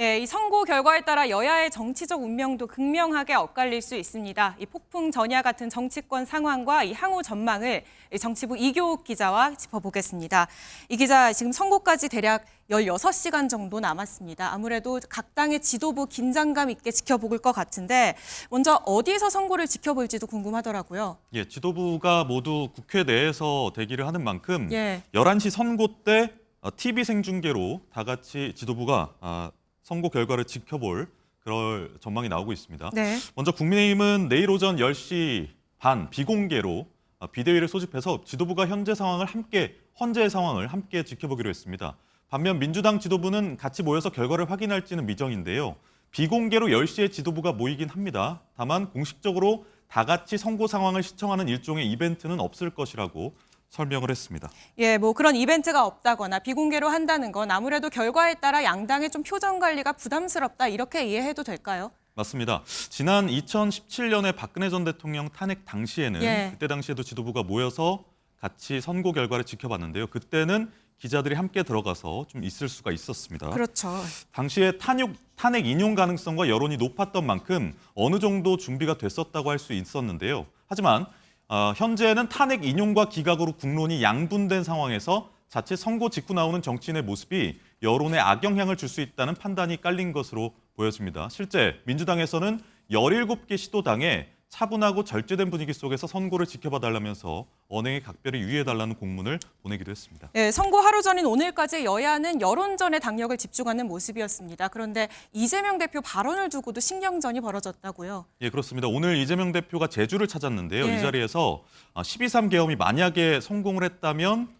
예, 이 선고 결과에 따라 여야의 정치적 운명도 극명하게 엇갈릴 수 있습니다. 이 폭풍 전야 같은 정치권 상황과 이 향후 전망을 이 정치부 이교욱 기자와 짚어보겠습니다. 이 기자 지금 선고까지 대략 16시간 정도 남았습니다. 아무래도 각 당의 지도부 긴장감 있게 지켜볼 것 같은데 먼저 어디서 선고를 지켜볼지도 궁금하더라고요. 예, 지도부가 모두 국회 내에서 대기를 하는 만큼 예. 11시 선고 때 TV 생중계로 다 같이 지도부가 아, 선고 결과를 지켜볼 그럴 전망이 나오고 있습니다. 네. 먼저 국민의힘은 내일 오전 10시 반 비공개로 아, 비대위를 소집해서 지도부가 현재 상황을 함께 헌재의 상황을 함께 지켜보기로 했습니다. 반면 민주당 지도부는 같이 모여서 결과를 확인할지는 미정인데요. 비공개로 10시에 지도부가 모이긴 합니다. 다만 공식적으로 다 같이 선고 상황을 시청하는 일종의 이벤트는 없을 것이라고 설명을 했습니다. 예, 뭐 그런 이벤트가 없다거나 비공개로 한다는 건 아무래도 결과에 따라 양당의 좀 표정 관리가 부담스럽다 이렇게 이해해도 될까요? 맞습니다. 지난 2017년에 박근혜 전 대통령 탄핵 당시에는 예. 그때 당시에도 지도부가 모여서 같이 선고 결과를 지켜봤는데요. 그때는 기자들이 함께 들어가서 좀 있을 수가 있었습니다. 그렇죠. 당시에 탄핵, 탄핵 인용 가능성과 여론이 높았던 만큼 어느 정도 준비가 됐었다고 할 수 있었는데요. 하지만 어, 현재는 탄핵 인용과 기각으로 국론이 양분된 상황에서 자칫 선고 직후 나오는 정치인의 모습이 여론에 악영향을 줄 수 있다는 판단이 깔린 것으로 보여집니다. 실제 민주당에서는 17개 시도당에 차분하고 절제된 분위기 속에서 선고를 지켜봐 달라면서 언행에 각별히 유의해달라는 공문을 보내기도 했습니다. 예, 선고 하루 전인 오늘까지 여야는 여론전에 당력을 집중하는 모습이었습니다. 그런데 이재명 대표 발언을 두고도 신경전이 벌어졌다고요. 예, 그렇습니다. 오늘 이재명 대표가 제주를 찾았는데요. 예. 이 자리에서 12.3 계엄이 만약에 성공을 했다면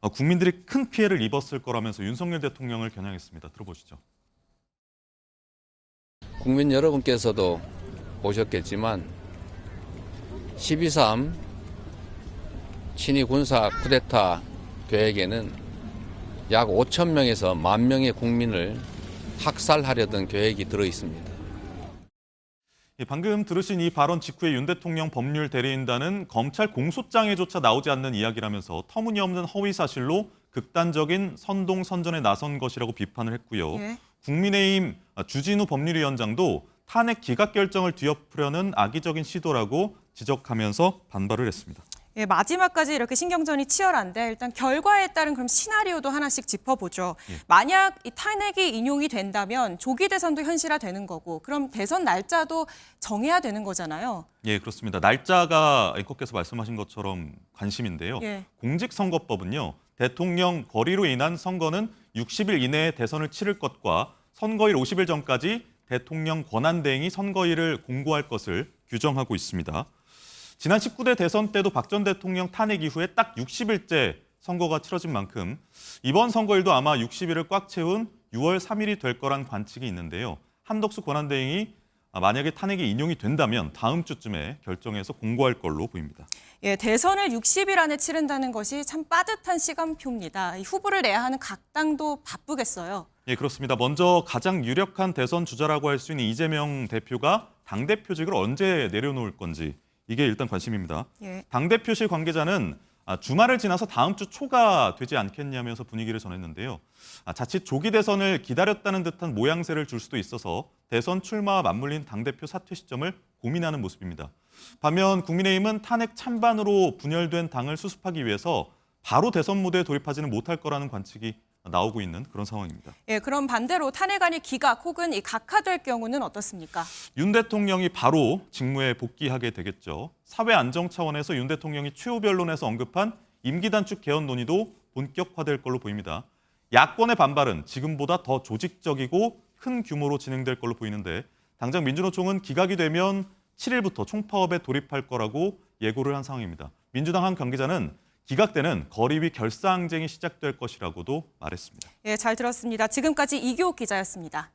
어, 국민들이 큰 피해를 입었을 거라면서 윤석열 대통령을 겨냥했습니다. 들어보시죠. 국민 여러분께서도 보셨겠지만 12.3 친위 군사 쿠데타 계획에는 약 5천 명에서 만 명의 국민을 학살하려던 계획이 들어 있습니다. 예, 방금 들으신 이 발언 직후에 윤 대통령 법률 대리인단은 검찰 공소장에조차 나오지 않는 이야기라면서 터무니없는 허위 사실로 극단적인 선동 선전에 나선 것이라고 비판을 했고요. 예. 국민의힘 주진우 법률위원장도 탄핵 기각 결정을 뒤엎으려는 악의적인 시도라고 지적하면서 반발을 했습니다. 예, 마지막까지 이렇게 신경전이 치열한데 일단 결과에 따른 그럼 시나리오도 하나씩 짚어보죠. 만약 이 탄핵이 인용이 된다면 조기 대선도 현실화되는 거고 그럼 대선 날짜도 정해야 되는 거잖아요. 예, 그렇습니다. 날짜가 앵커께서 말씀하신 것처럼 관심인데요. 예. 공직선거법은요. 대통령 거리로 인한 선거는 60일 이내에 대선을 치를 것과 선거일 50일 전까지 대통령 권한 대행이 선거일을 공고할 것을 규정하고 있습니다. 지난 19대 대선 때도 박 전 대통령 탄핵 이후에 딱 60일째 선거가 치러진 만큼 이번 선거일도 아마 60일을 꽉 채운 6월 3일이 될 거란 관측이 있는데요. 한덕수 권한대행이 만약에 탄핵이 인용이 된다면 다음 주쯤에 결정해서 공고할 걸로 보입니다. 예, 대선을 60일 안에 치른다는 것이 참 빠듯한 시간표입니다. 이 후보를 내야 하는 각 당도 바쁘겠어요. 예, 그렇습니다. 먼저 가장 유력한 대선 주자라고 할 수 있는 이재명 대표가 당대표직을 언제 내려놓을 건지 이게 일단 관심입니다. 예. 당 대표실 관계자는 아, 주말을 지나서 다음 주 초가 되지 않겠냐면서 분위기를 전했는데요. 아, 자칫 조기 대선을 기다렸다는 듯한 모양새를 줄 수도 있어서 대선 출마와 맞물린 당 대표 사퇴 시점을 고민하는 모습입니다. 반면 국민의힘은 탄핵 찬반으로 분열된 당을 수습하기 위해서 바로 대선 무대에 돌입하지는 못할 거라는 관측이 나오고 있는 그런 상황입니다. 예, 그럼 반대로 탄핵안이 기각 혹은 이 각하될 경우는 어떻습니까? 윤 대통령이 바로 직무에 복귀하게 되겠죠. 사회 안정 차원에서 윤 대통령이 최후 변론에서 언급한 임기 단축 개헌 논의도 본격화될 걸로 보입니다. 야권의 반발은 지금보다 더 조직적이고 큰 규모로 진행될 걸로 보이는데 당장 민주노총은 기각이 되면 7일부터 총파업에 돌입할 거라고 예고를 한 상황입니다. 민주당 한 관계자는 기각 때는 거리 위 결사항쟁이 시작될 것이라고도 말했습니다. 예, 잘 들었습니다. 지금까지 이교욱 기자였습니다.